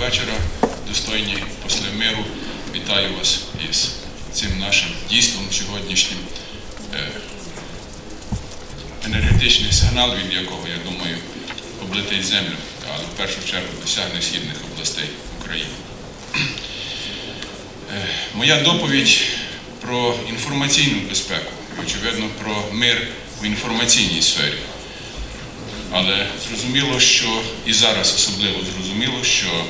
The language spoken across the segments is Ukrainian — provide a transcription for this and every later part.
вечора, достойні посли миру. Вітаю вас із цим нашим дійством сьогоднішнім. Е, Енергетичний сигнал, від якого, я думаю, облетить землю, але в першу чергу досягне східних областей України. Е, Моя доповідь про інформаційну безпеку очевидно, про мир в інформаційній сфері. Але зрозуміло, що і зараз особливо зрозуміло, що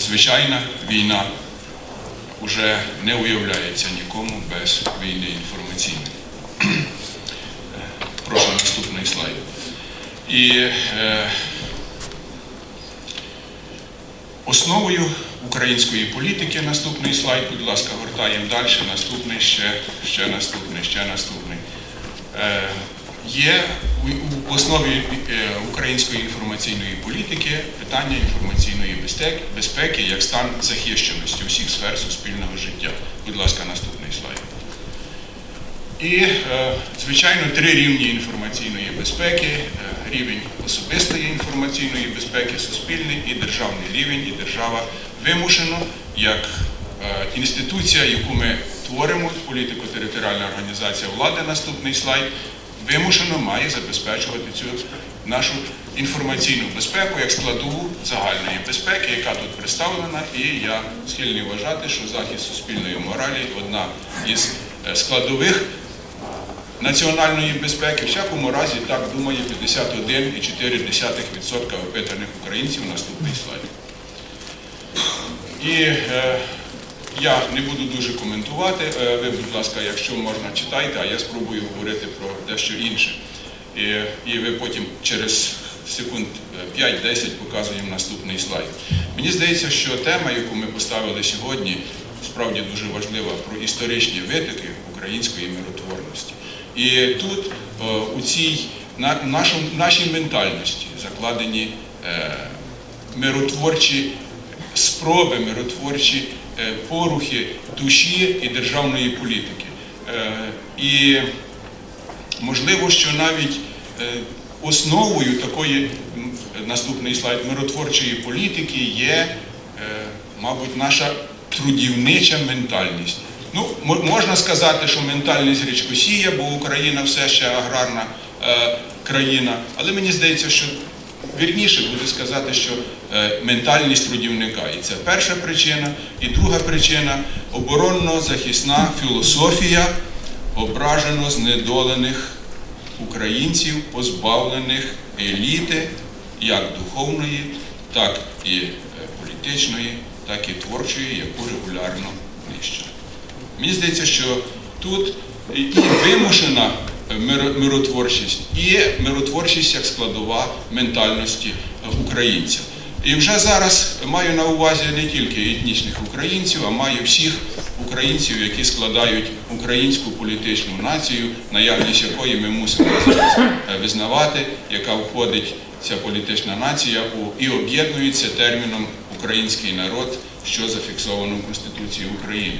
звичайна війна вже не уявляється нікому без війни інформаційної. Е, Прошу наступний слайд. І е, основою української політики, наступний слайд, будь ласка, гортаємо далі, наступний, ще, ще наступний, ще наступний. Е, є у основі е, української інформаційної політики питання інформаційної безпеки, як стан захищеності усіх сфер суспільного життя. Будь ласка, наступний слайд. І, е, звичайно, три рівні інформаційної безпеки: Е, рівень особистої інформаційної безпеки, суспільний і державний рівень, і держава вимушено як е, інституція, яку ми творимо, політико-територіальна організація влади, наступний слайд, вимушено має забезпечувати цю нашу інформаційну безпеку як складову загальної безпеки, яка тут представлена, і я схильний вважати, що захист суспільної моралі одна із е, складових національної безпеки. Всякому разі так думає 51,4% опитаних українців. Наступний слайд. І е, я не буду дуже коментувати. Е, ви, будь ласка, якщо можна, читайте, а я спробую говорити про дещо інше. І, і ви потім через секунд е, 5-10 показуємо наступний слайд. Мені здається, що тема, яку ми поставили сьогодні, справді дуже важлива про історичні витоки української миротворності. І тут е, у цій на, нашому, нашій ментальності закладені е, миротворчі спроби, миротворчі е, порухи душі і державної політики. Е, І можливо, що навіть е, основою такої наступний слайд миротворчої політики є, е, мабуть, наша трудівнича ментальність. Ну, можна сказати, що ментальність Гречкосія, бо Україна все ще аграрна е, країна, але мені здається, що вірніше буде сказати, що е, ментальність трудівника. І це перша причина. І друга причина оборонно-захисна філософія ображено знедолених українців, позбавлених еліти, як духовної, так і е, політичної, так і творчої, яку регулярно нищать. Мені здається, що тут і вимушена миротворчість, і миротворчість як складова ментальності українців. І вже зараз маю на увазі не тільки етнічних українців, а маю всіх українців, які складають українську політичну націю, наявність якої ми мусимо зараз е, визнавати, яка входить ця політична нація у і об'єднується терміном український народ, що зафіксовано в Конституції України.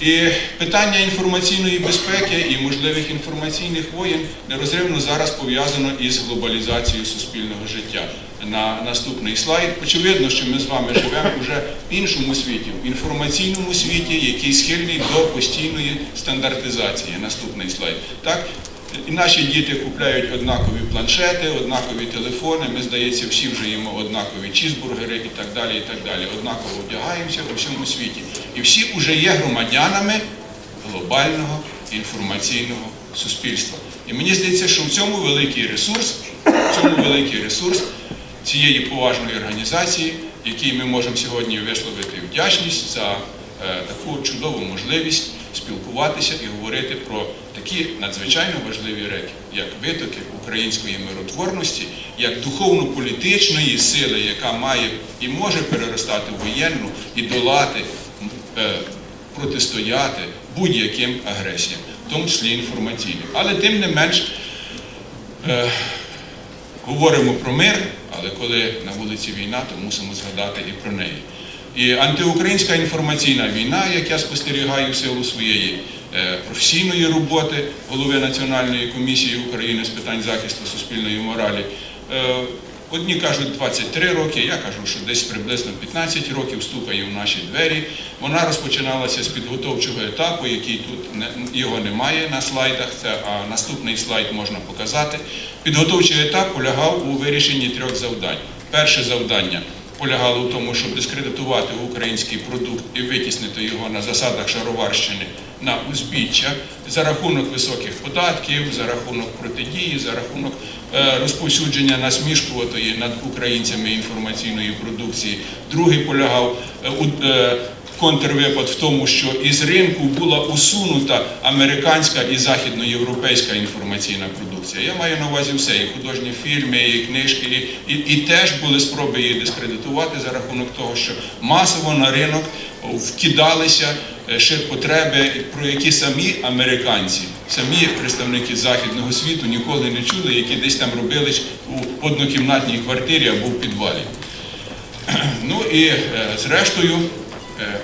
І питання інформаційної безпеки і можливих інформаційних воєн нерозривно зараз пов'язано із глобалізацією суспільного життя. На наступний слайд. Очевидно, що ми з вами живемо вже в іншому світі, в інформаційному світі, який схильний до постійної стандартизації. Наступний слайд. Так? І наші діти купляють однакові планшети, однакові телефони. Ми, здається, всі вже їмо однакові чізбургери і так далі. і так далі. Однаково вдягаємося у всьому світі. І всі вже є громадянами глобального інформаційного суспільства. І мені здається, що в цьому великий ресурс, в цьому великий ресурс цієї поважної організації, якій ми можемо сьогодні висловити вдячність за е, таку чудову можливість спілкуватися і говорити про такі надзвичайно важливі речі, як витоки української миротворності, як духовно-політичної сили, яка має і може переростати в воєнну і долати, е, протистояти будь-яким агресіям, в тому числі інформаційним. Але тим не менш. е, говоримо про мир, але коли на вулиці війна, то мусимо згадати і про неї. І антиукраїнська інформаційна війна, як я спостерігаю в силу своєї е, професійної роботи голови Національної комісії України з питань захисту суспільної моралі, е, Одні кажуть 23 роки, я кажу, що десь приблизно 15 років стукає в наші двері. Вона розпочиналася з підготовчого етапу, який тут не, його немає на слайдах, це, а наступний слайд можна показати. Підготовчий етап полягав у вирішенні трьох завдань. Перше завдання полягало в тому, щоб дискредитувати український продукт і витіснити його на засадах шароварщини на узбіччя за рахунок високих податків, за рахунок протидії, за рахунок е, розповсюдження насмішкуватої над українцями інформаційної продукції. Другий полягав е, у е, контрвипад в тому, що із ринку була усунута американська і західноєвропейська інформаційна продукція. Я маю на увазі все, і художні фільми, і книжки, і, і теж були спроби її дискредитувати за рахунок того, що масово на ринок вкидалися е, ширпотреби, про які самі американці, самі представники західного світу ніколи не чули, які десь там робили у однокімнатній квартирі або в підвалі. Ну і е, зрештою,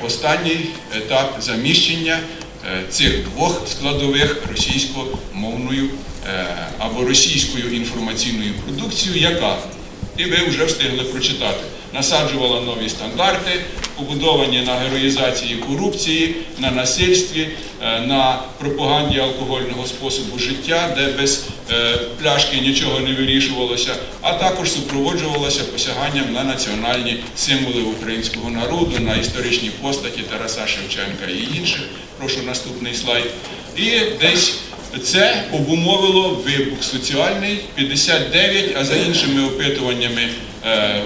останній етап заміщення е, цих двох складових російськомовною е, або російською інформаційною продукцією, яка, і ви вже встигли прочитати, насаджувала нові стандарти, побудовані на героїзації корупції, на насильстві, е, на пропаганді алкогольного способу життя, де без е, пляшки нічого не вирішувалося, а також супроводжувалося посяганням на національні символи українського народу, на історичні постаті Тараса Шевченка і інших. Прошу наступний слайд. І десь це обумовило вибух соціальний 59, а за іншими опитуваннями е,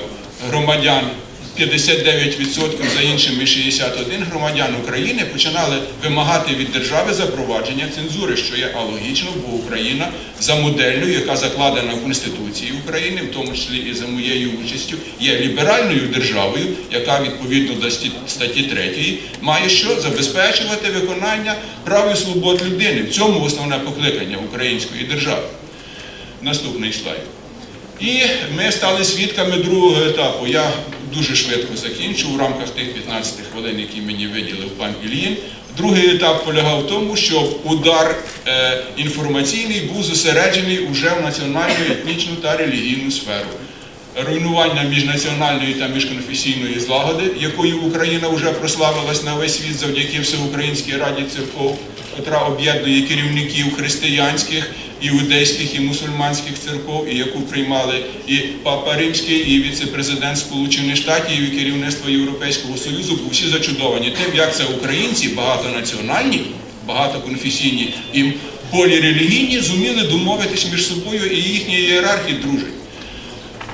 громадян 59%, за іншими 61 громадян України починали вимагати від держави запровадження цензури, що є алогічно, бо Україна за моделлю, яка закладена в Конституції України, в тому числі і за моєю участю, є ліберальною державою, яка відповідно до статті 3 має що забезпечувати виконання прав і свобод людини. В цьому основне покликання української держави. Наступний слайд. І ми стали свідками другого етапу. Я дуже швидко закінчу в рамках тих 15 хвилин, які мені виділив пан Ільїн. Другий етап полягав в тому, що удар е, інформаційний був зосереджений уже в національну, етнічну та релігійну сферу. Руйнування міжнаціональної та міжконфесійної злагоди, якою Україна вже прославилась на весь світ завдяки Всеукраїнській раді церков, котра об'єднує керівників християнських, іудейських і мусульманських церков, і яку приймали і Папа Римський, і віце-президент Сполучених Штатів, і керівництво Європейського Союзу, бо всі зачудовані тим, як це українці багатонаціональні, багатоконфесійні і полірелігійні зуміли домовитись між собою і їхні ієрархи дружать.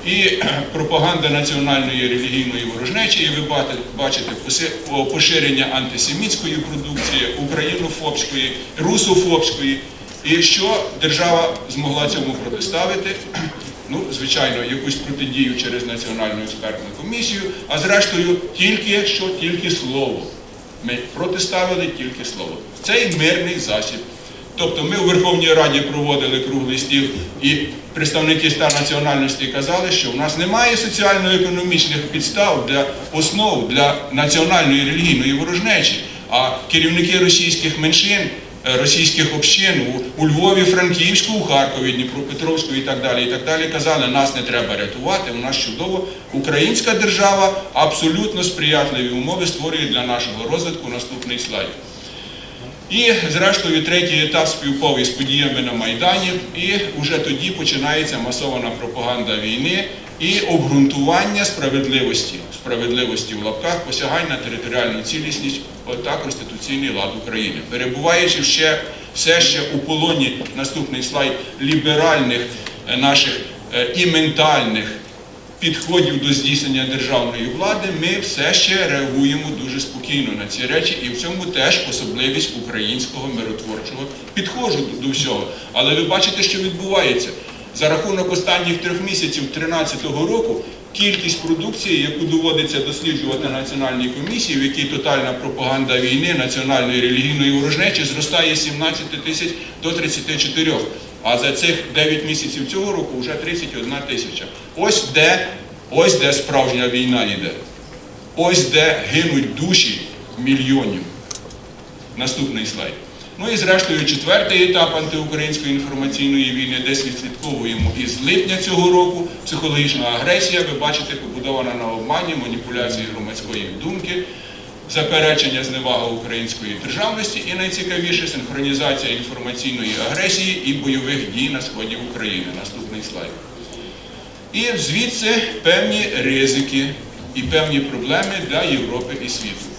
І пропаганда національної релігійної ворожнечі, і ви бачите поширення антисемітської продукції, українофобської, русофобської. І що держава змогла цьому протиставити? Ну, звичайно, якусь протидію через Національну експертну комісію, а зрештою тільки що тільки слово. Ми протиставили тільки слово. Цей мирний засіб. Тобто ми у Верховній Раді проводили круглий стіл, і представники ста національностей казали, що в нас немає соціально-економічних підстав для основ для національної релігійної ворожнечі. А керівники російських меншин, російських общин у, Львові, Франківську, у Харкові, Дніпропетровську і так далі, і так далі, казали, нас не треба рятувати, у нас чудово. Українська держава абсолютно сприятливі умови створює для нашого розвитку. Наступний слайд. І, зрештою, третій етап співпав із подіями на Майдані, і вже тоді починається масована пропаганда війни і обґрунтування справедливості, справедливості в лапках, посягань на територіальну цілісність та конституційний лад України. Перебуваючи ще все ще у полоні наступний слайд ліберальних е, наших е, і ментальних підходів до здійснення державної влади, ми все ще реагуємо дуже спокійно на ці речі, і в цьому теж особливість українського миротворчого підходу до всього. Але ви бачите, що відбувається. За рахунок останніх трьох місяців 2013 року кількість продукції, яку доводиться досліджувати національній комісії, в якій тотальна пропаганда війни, національної релігійної ворожнечі зростає з 17 тисяч до 34. А за цих 9 місяців цього року вже 31 тисяча. Ось де, ось де справжня війна йде. Ось де гинуть душі мільйонів. Наступний слайд. Ну і зрештою четвертий етап антиукраїнської інформаційної війни, десь відслідковуємо із липня цього року. Психологічна агресія, ви бачите, побудована на обмані, маніпуляції громадської думки, заперечення зневага української державності і найцікавіше синхронізація інформаційної агресії і бойових дій на сході України. Наступний слайд. І звідси певні ризики і певні проблеми для Європи і світу.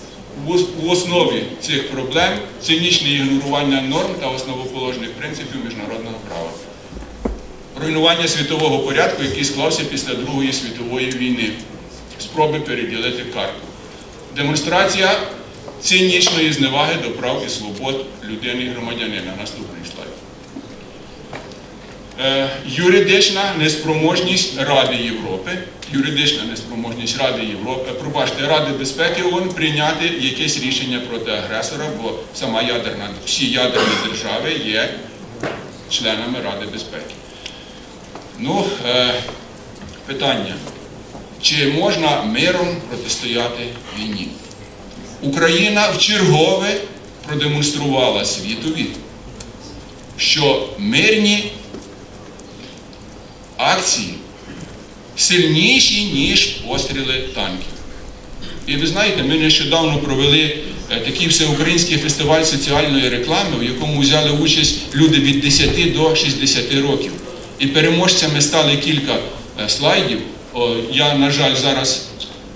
У основі цих проблем цинічне ігнорування норм та основоположних принципів міжнародного права. Руйнування світового порядку, який склався після Другої світової війни, спроби переділити карту. Демонстрація цинічної зневаги до прав і свобод людини і громадянина. Наступний слайд. Е, юридична неспроможність Ради Європи, юридична неспроможність Ради Європи, пробачте, Ради безпеки ООН прийняти якесь рішення проти агресора, бо сама ядерна, всі ядерні держави є членами Ради безпеки. Ну, е, питання. Чи можна миром протистояти війні? Україна вчергове продемонструвала світові, що мирні акції сильніші, ніж постріли танків. І ви знаєте, ми нещодавно провели е, такий всеукраїнський фестиваль соціальної реклами, в якому взяли участь люди від 10 до 60 років. І переможцями стали кілька е, слайдів. Я, на жаль, зараз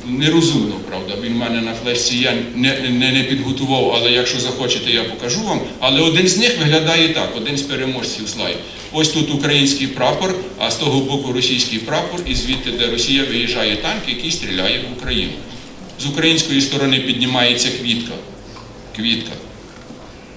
нерозумно, правда, він в мене на флешці я не, не, не підготував, але якщо захочете, я покажу вам. Але один з них виглядає так, один з переможців слайд. Ось тут український прапор, а з того боку російський прапор, і звідти, де Росія виїжджає танк, який стріляє в Україну. З української сторони піднімається квітка. Квітка.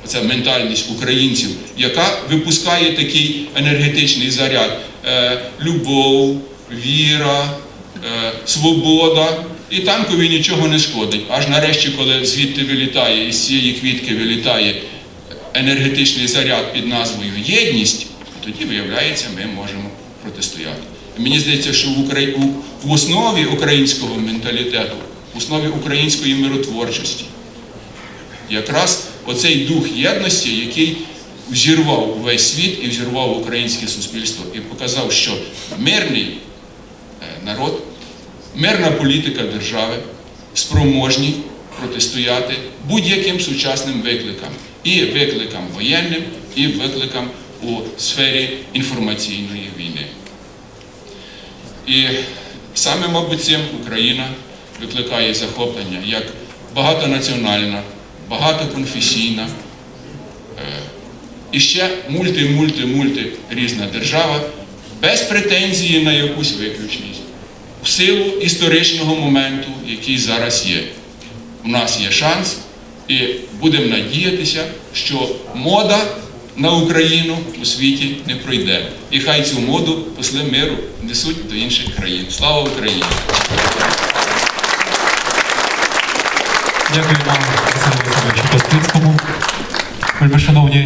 Оця ментальність українців, яка випускає такий енергетичний заряд. Е, любов, віра, е, свобода. І танкові нічого не шкодить. Аж нарешті, коли звідти вилітає, із цієї квітки вилітає енергетичний заряд під назвою Єдність, тоді, виявляється, ми можемо протистояти. Мені здається, що в, Украї... в основі українського менталітету, в основі української миротворчості, якраз оцей дух єдності, який взірвав весь світ і взірвав українське суспільство, і показав, що мирний е, народ, мирна політика держави спроможні протистояти будь-яким сучасним викликам, і викликам воєнним, і викликам у сфері інформаційної війни. І саме, мабуть, цим Україна викликає захоплення як багатонаціональна, багатоконфесійна е, і ще мульти-мульти-мульти різна держава без претензії на якусь виключність. В силу історичного моменту, який зараз є. У нас є шанс, і будемо надіятися, що мода на Україну у світі не пройде. І хай цю моду посли миру несуть до інших країн. Слава Україні! Дякую вам, Олександровичу Костицькому. Шановні